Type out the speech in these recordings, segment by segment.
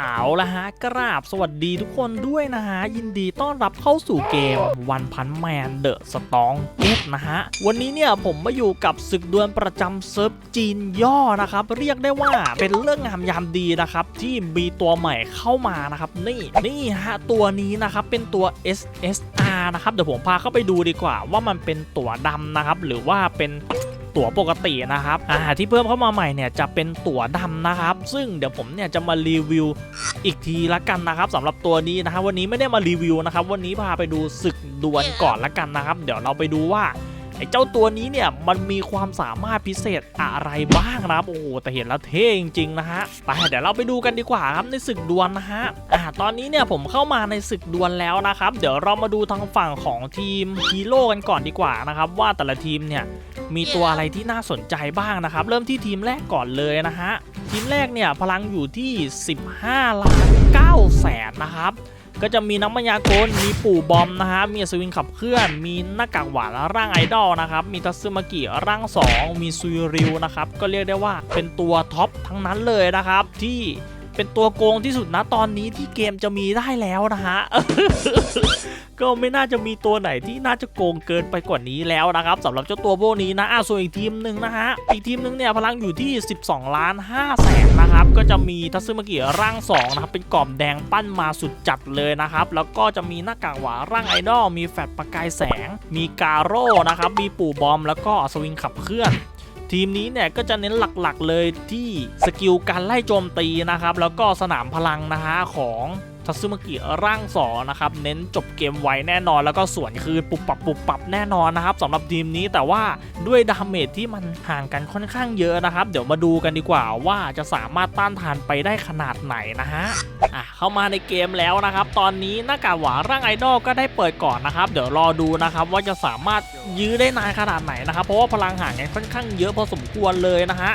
เอาละฮะกราบสวัสดีทุกคนด้วยนะฮะ ยินดีต้อนรับเข้าสู่เกมวันพันแมนเดอะสตองเกตนะฮะ วันนี้เนี่ยผมมาอยู่กับศึกดวลประจำเซิร์ฟจีนย่อนะครับ เรียกได้ว่าเป็นเรื่องงามยามดีนะครับ ที่มีตัวใหม่เข้ามานะครับ นี่นี่ฮะ ตัวนี้นะครับ เป็นตัว SSR นะครับ เดี๋ยวผมพาเข้าไปดูดีกว่าว่ามันเป็นตัวดำนะครับ หรือว่าเป็น ตั๋วปกตินะครับอ่าที่เพิ่มเข้ามาใหม่เนี่ยจะเป็นตั๋วดำนะครับ ซึ่งเดี๋ยวผมเนี่ยจะมารีวิวอีกทีละกันนะครับสำหรับตัวนี้นะครับวันนี้ไม่ได้มารีวิวนะครับวันนี้พาไปดูศึกดวลก่อนละกันนะครับ เดี๋ยวเราไปดูว่าไอ้เจ้าตัวนี้เนี่ยมันมีความสามารถพิเศษอะไรบ้างนะครับโอ้โหแต่เห็นแล้วเท่จริงๆนะฮะไปเดี๋ยวเราไปดูกันดีกว่าครับในศึกดวลนะฮะอ่าตอนนี้เนี่ยผมเข้ามาในศึกดวลแล้วนะครับ เดี๋ยวเรามาดูทางฝั่งของทีมฮีโร่กันก่อนดีกว่านะครับว่าแต่ละทีมเนี่ย มีตัวอะไรที่น่าสนใจบ้างนะครับ เริ่มที่ทีมแรกก่อนเลยนะฮะ ทีมแรกเนี่ยพลังอยู่ที่ 15ล้าน9แสนนะครับก็จะมีน้ำมันยากล มีปู่บอมนะฮะ มีอัศวินขับเคลื่อน มีหน้ากากหวานร่างไอดอลนะครับ มีทัซึมากิร่าง 2 มีซุยริวนะครับ ก็เรียกได้ว่าเป็นตัวท็อปทั้งนั้นเลยนะครับ ที่เป็นตัวโกงที่สุดนะตอนนี้ที่เกมจะมีได้แล้วนะฮะ ก็ไม่น่าจะมีตัวไหนที่น่าจะโกงเกินไปกว่านี้แล้วนะครับสำหรับเจ้าตัวพวกนี้นะอะส่วนอีกทีมหนึ่งนะฮะอีกทีมหนึ่งเนี่ยพลังอยู่ที่ 12 ล้าน5แสนนะครับก็จะมีทัซึมากิร่าง2นะครับเป็นกรอบแดงปั้นมาสุดจัดเลยนะครับแล้วก็จะมีหน้ากากหวาร่างไอดอลมีแฟลชประกายแสง มีกาโร่นะครับมีปู่บอม แล้วก็สวิงขับเคลื่อนทีมนี้เนี่ยก็จะเน้นหลักๆเลยที่สกิลการไล่โจมตีนะครับแล้วก็สนามพลังนะฮะของ ทัซึมากิร่างสอนะครับเน้นจบเกมไวแน่นอน แล้วก็สวนคืนปุบปับปุบปับแน่นอนนะครับสำหรับทีมนี้แต่ว่าด้วยดาเมจที่มันห่างกันค่อนข้างเยอะนะครับ เดี๋ยวมาดูกันดีกว่าว่าจะสามารถต้านทานไปได้ขนาดไหนนะฮะอะเข้ามาในเกมแล้วนะครับ ตอนนี้หน้ากากหวาร่างไอดอลก็ได้เปิดก่อนนะครับ เดี๋ยวรอดูนะครับว่าจะสามารถยื้อได้นานขนาดไหนนะครับ เพราะว่าพลังห่างกันค่อนข้างเยอะพอสมควรเลยนะฮะ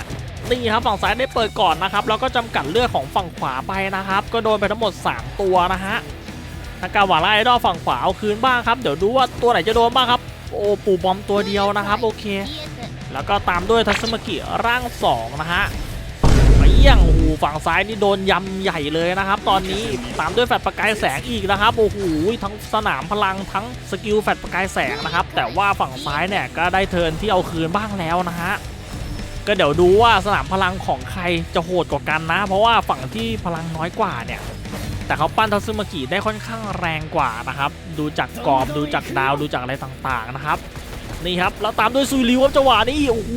นี่ครับฝั่งซ้ายได้เปิดก่อนนะครับแล้วก็จำกัดเลือดของฝั่งขวาไปนะครับ ก็โดนไปทั้งหมด 3 ตัวนะฮะหน้ากากหวาร่างไอดอลฝั่งขวาเอาคืนบ้างครับเดี๋ยวดูว่าตัวไหนจะโดนบ้างครับโอ้ปู่บอมตัวเดียวนะครับโอเค แล้วก็ตามด้วยทัศมกิร่างสองนะฮะเปี้ยงโอ้โหฝั่งซ้ายนี่โดนยำใหญ่เลยนะครับ ตอนนี้ตามด้วยแฟลชประกายแสงอีกนะครับโอ้โหทั้งสนามพลังทั้งสกิลแฟลชประกายแสงนะครับแต่ว่าฝั่งซ้ายเนี่ยก็ได้เทินที่เอาคืนบ้างแล้วนะฮะ ก็เดี๋ยวดูว่าสนามพลังของใครจะโหดกว่ากันนะ เพราะว่าฝั่งที่พลังน้อยกว่าเนี่ย แต่เขาปั้นทัซึมากิได้ค่อนข้างแรงกว่านะครับ ดูจากกรอบดูจากดาวดูจากอะไรต่างๆนะครับ นี่ครับแล้วตามด้วยซุยลิวครับจังหวะนี้โอ้โห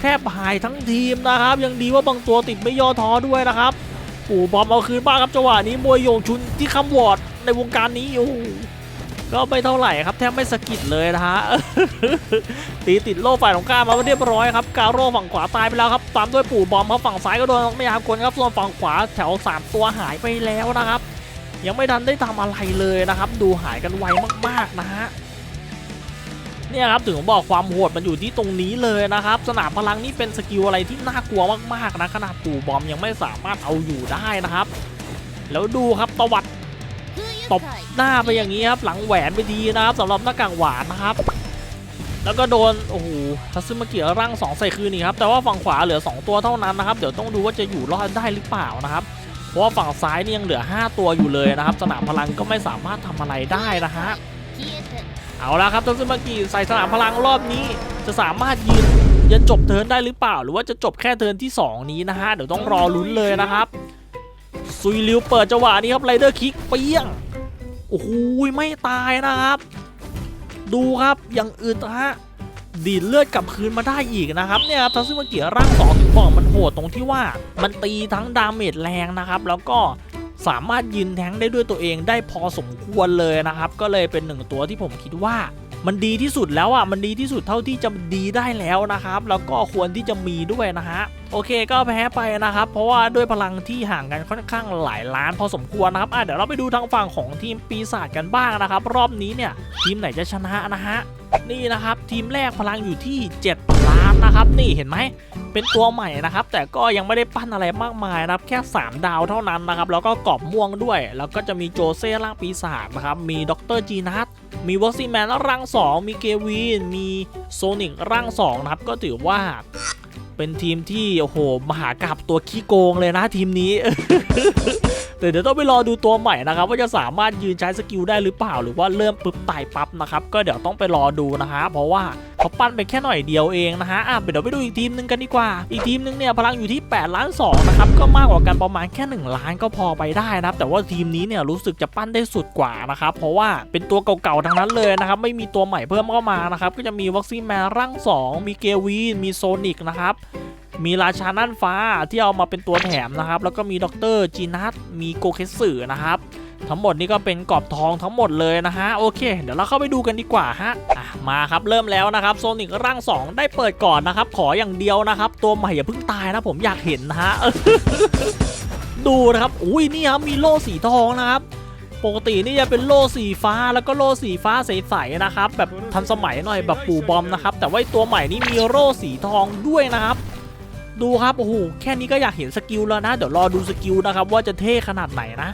แทบหายทั้งทีมนะครับ ยังดีว่าบางตัวติดไม่ย่อท้อด้วยนะครับปู่บอมเอาคืนบ้างครับจังหวะนี้มวยโยงชุนที่คำวอร์ดในวงการนี้โอ้ ก็ไม่เท่าไหร่ครับแทบไม่สะกิดเลยนะฮะตีติดโล่ฝ่ายของข้ามมาเรียบร้อยครับกาโร่ฝั่งขวาตายไปแล้วครับตามด้วยปู่บอมครับฝั่งซ้ายก็โดนไม่ยามคนครับส่วนฝั่งขวาแถวสามตัวหายไปแล้วนะครับ ยังไม่ทันได้ทำอะไรเลยนะครับ ดูหายกันไวมากๆนะฮะเนี่ยครับถึงบอกความโหดมันอยู่ที่ตรงนี้เลยนะครับ สนามพลังนี่เป็นสกิลอะไรที่น่ากลัวมากๆนะขนาดปู่บอมยังไม่สามารถเอาอยู่ได้นะครับ แล้วดูครับตวัด ตบหน้าไปอย่างนี้ครับ หลังแหวนไปดีนะครับสำหรับหน้ากากหวานนะครับ แล้วก็โดน โอ้โหทัซึมาเกียร่างสองใส่คืนนี่ครับ แต่ว่าฝั่งขวาเหลือ 2 ตัวเท่านั้นนะครับ เดี๋ยวต้องดูว่าจะอยู่รอดได้หรือเปล่านะครับ เพราะว่าฝั่งซ้ายนี่ยังเหลือ 5 ตัวอยู่เลยนะครับ สนามพลังก็ไม่สามารถทำอะไรได้นะฮะ เอาละครับทัซึมากิใส่สนามพลังรอบนี้ จะสามารถยืนยันจบเทิร์นได้หรือเปล่า หรือว่าจะจบแค่เทิร์นที่ 2 นี้นะฮะ เดี๋ยวต้องรอลุ้นเลยนะครับซุยลิวเปิดจังหวะนี้ครับไรเดอร์คิกเปี้ยง โอ้โหไม่ตายนะครับ ดูครับอย่างอื่นนะฮะดีดเลือดกลับคืนมาได้อีกนะครับเนี่ยครับทัซึมากิร่างสองถึงบอกมันโหดตรงที่ว่ามันตีทั้งดาเมจแรงนะครับ แล้วก็สามารถยืนแทงได้ด้วยตัวเองได้พอสมควรเลยนะครับ ก็เลยเป็นหนึ่งตัวที่ผมคิดว่า มันดีที่สุดแล้วอะมันดีที่สุดเท่าที่จะดีได้แล้วนะครับ แล้วก็ควรที่จะมีด้วยนะฮะโอเคก็แพ้ไปนะครับ เพราะว่าด้วยพลังที่ห่างกันค่อนข้างหลายล้านพอสมควรนะครับอะเดี๋ยวเราไปดูทางฝั่งของทีมปีศาจกันบ้างนะครับ รอบนี้เนี่ยทีมไหนจะชนะนะฮะนี่นะครับทีมแรกพลังอยู่ที่ 7 ล้านนะครับ นี่เห็นไหมเป็นตัวใหม่นะครับ แต่ก็ยังไม่ได้ปั้นอะไรมากมายนะครับ แค่ 3 ดาวเท่านั้นนะครับ แล้วก็กรอบม่วงด้วย แล้วก็จะมีโจเซ่ร่างปีศาจนะครับมีด็อกเตอร์จีนัท มีวอซี่แมนร่าง 2 มีเกวีน มีโซนิกร่าง2นะครับ ก็ถือว่าเป็นเป็นทีมที่ โอ้โห มหากราบตัวขี้โกงเลยนะทีมนี้ แต่เดี๋ยวต้องไปรอดูตัวใหม่นะครับว่าจะสามารถยืนใช้สกิลได้หรือเปล่า หรือว่าเริ่มปุ๊บตายปั๊บนะครับก็เดี๋ยวต้องไปรอดูนะฮะเพราะว่าเขาปั้นไปแค่หน่อยเดียวเองนะฮะอะเดี๋ยวไปดูอีกทีมหนึงกันดีกว่า อีกทีมหนึงเนี่ยพลังอยู่ที่8ล้าน2นะครับก็มากกว่ากันประมาณแค่ 1 ล้านก็พอไปได้นะครับแต่ว่าทีมนี้เนี่ยรู้สึกจะปั้นได้สุดกว่านะครับเพราะว่าเป็นตัวเก่าๆทั้งนั้นเลยนะครับไม่มีตัวใหม่เพิ่มเข้ามานะครับก็จะมีวัคซีนแมนร่าง2มีเกวีนมีโซนิกนะครับ มีราชาน่านฟ้าที่เอามาเป็นตัวแถมนะครับ แล้วก็มีด็อกเตอร์จีนัทมีโกเคสึนะครับ ทั้งหมดนี้ก็เป็นกรอบทองทั้งหมดเลยนะฮะ โอเค เดี๋ยวเราเข้าไปดูกันดีกว่าฮะอะมาครับเริ่มแล้วนะครับโซนิกร่าง 2 ได้เปิดก่อนนะครับ ขออย่างเดียวนะครับ ตัวใหม่อย่าเพิ่งตายนะผมอยากเห็นนะฮะดูนะครับอุ้ยนี่ครับมีโล่สีทองนะครับปกตินี่จะเป็นโล่สีฟ้าแล้วก็โล่สีฟ้าใสๆนะครับ แบบทันสมัยหน่อยแบบปู่บอมนะครับ แต่ว่าตัวใหม่นี่มีโล่สีทองด้วยนะครับ ดูครับโอ้โหแค่นี้ก็อยากเห็นสกิลแล้วนะ เดี๋ยวรอดูสกิลนะครับว่าจะเท่ขนาดไหนนะ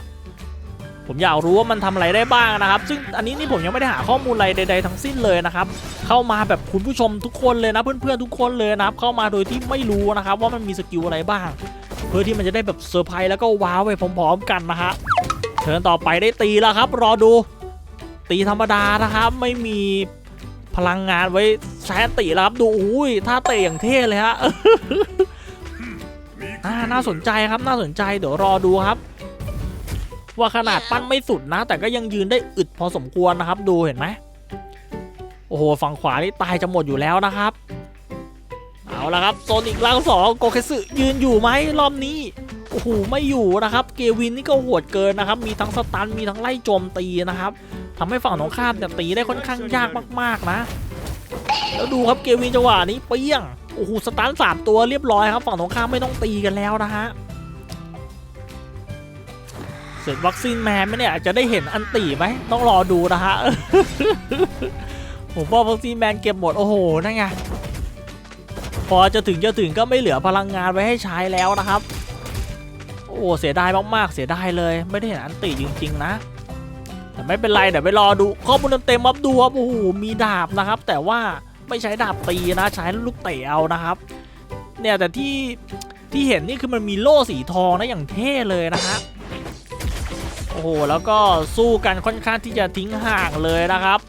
ผมอยากรู้ว่ามันทำอะไรได้บ้างนะครับ ซึ่งอันนี้นี่ผมยังไม่ได้หาข้อมูลอะไรใด ๆ ทั้งสิ้นเลยนะครับ เข้ามาแบบคุณผู้ชมทุกคนเลยนะ เพื่อนๆทุกคนเลยนะครับ เข้ามาโดยที่ไม่รู้นะครับ ว่ามันมีสกิลอะไรบ้าง เพื่อที่มันจะได้แบบเซอร์ไพรส์แล้วก็ว้าวไปพร้อมๆ กันนะฮะเชิญต่อไปได้ตีแล้วครับ รอดู ตีธรรมดานะครับไม่มี พลังงานไว้ใช้ตีแล้วครับดูอุ้ยท่าเตะอย่างเท่เลยฮะน่าสนใจครับน่าสนใจเดี๋ยวรอดูครับ ว่าขนาดปั้นไม่สุดนะ แต่ก็ยังยืนได้อึดพอสมควรนะครับ ดูเห็นไหมโอ้โหฝั่งขวานี่ตายจะหมดอยู่แล้วนะครับ เอาละครับโซนอีกล่างสองโกเคสึยืนอยู่ไหมรอบนี้โอ้โหไม่อยู่นะครับ เกวินนี่ก็โหดเกินนะครับ มีทั้งสตันมีทั้งไล่โจมตีนะครับ ทำให้ฝั่งตรงข้ามเนี่ยตีได้ค่อนข้างยากมากๆนะ แล้วดูครับเกวินจังหวะนี้เปี้ยงโอ้โหสตาร์ทสามตัวเรียบร้อยครับ ฝั่งตรงข้ามไม่ต้องตีกันแล้วนะฮะเสร็จวัคซีนแมนไหมเนี่ยจะได้เห็นอันตีไหมต้องรอดูนะฮะผมว่าวัคซีนแมนเก็บหมดโอ้โหนั่นไงพอจะถึงจะถึงก็ไม่เหลือพลังงานไว้ให้ใช้แล้วนะครับ โอ้เสียดายมากๆเสียดายเลย ไม่ได้เห็นอันตีจริง ๆ นะ แต่ไม่เป็นไรเดี๋ยวไปรอดูข้อมูลเต็มๆครับดูครับโอ้โหมีดาบนะครับ แต่ว่าไม่ใช้ดาบตีนะใช้ลูกเตะเอานะครับ เนี่ยแต่ที่ที่เห็นนี่คือมันมีโล่สีทองนะอย่างเท่เลยนะฮะโอ้โหแล้วก็สู้กันค่อนข้างที่จะทิ้งห่างเลยนะครับ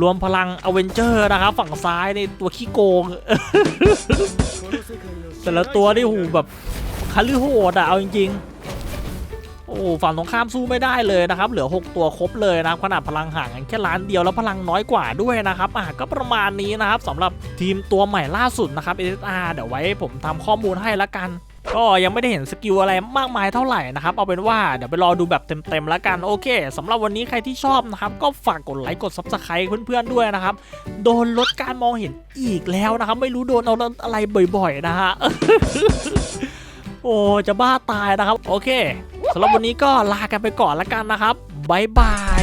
รวมพลังอเวนเจอร์นะครับ ฝั่งซ้ายในตัวขี้โกง แต่ละตัวนี่โอ้โหแบบคัลือโหดอะเอาจริง ๆ อ้ฝั่งตรงข้ามสู้ไม่ได้เลยนะครับ เหลือ 6 ตัวครบเลยนะครับขนาดพลังห่างกันแค่ล้านเดียวแล้วพลังน้อยกว่าด้วยนะครับอะก็ประมาณนี้นะครับสำหรับทีมตัวใหม่ล่าสุดนะครับ SSR เดี๋ยวไว้ผมทำข้อมูลให้ละกันก็ยังไม่ได้เห็นสกิลอะไรมากมายเท่าไหร่นะครับ เอาเป็นว่าเดี๋ยวไปรอดูแบบเต็มๆแล้วกันโอเคสำหรับวันนี้ใครที่ชอบนะครับ ก็ฝากกดไลค์กด Subscribe เพื่อนๆด้วยนะครับ โดนลดการมองเห็นอีกแล้วนะครับ ไม่รู้โดนเอาอะไรบ่อยๆนะฮะโอ้จะบ้าตายนะครับ โอเค สำหรับวันนี้ก็ลากันไปก่อนละกันนะครับบายบาย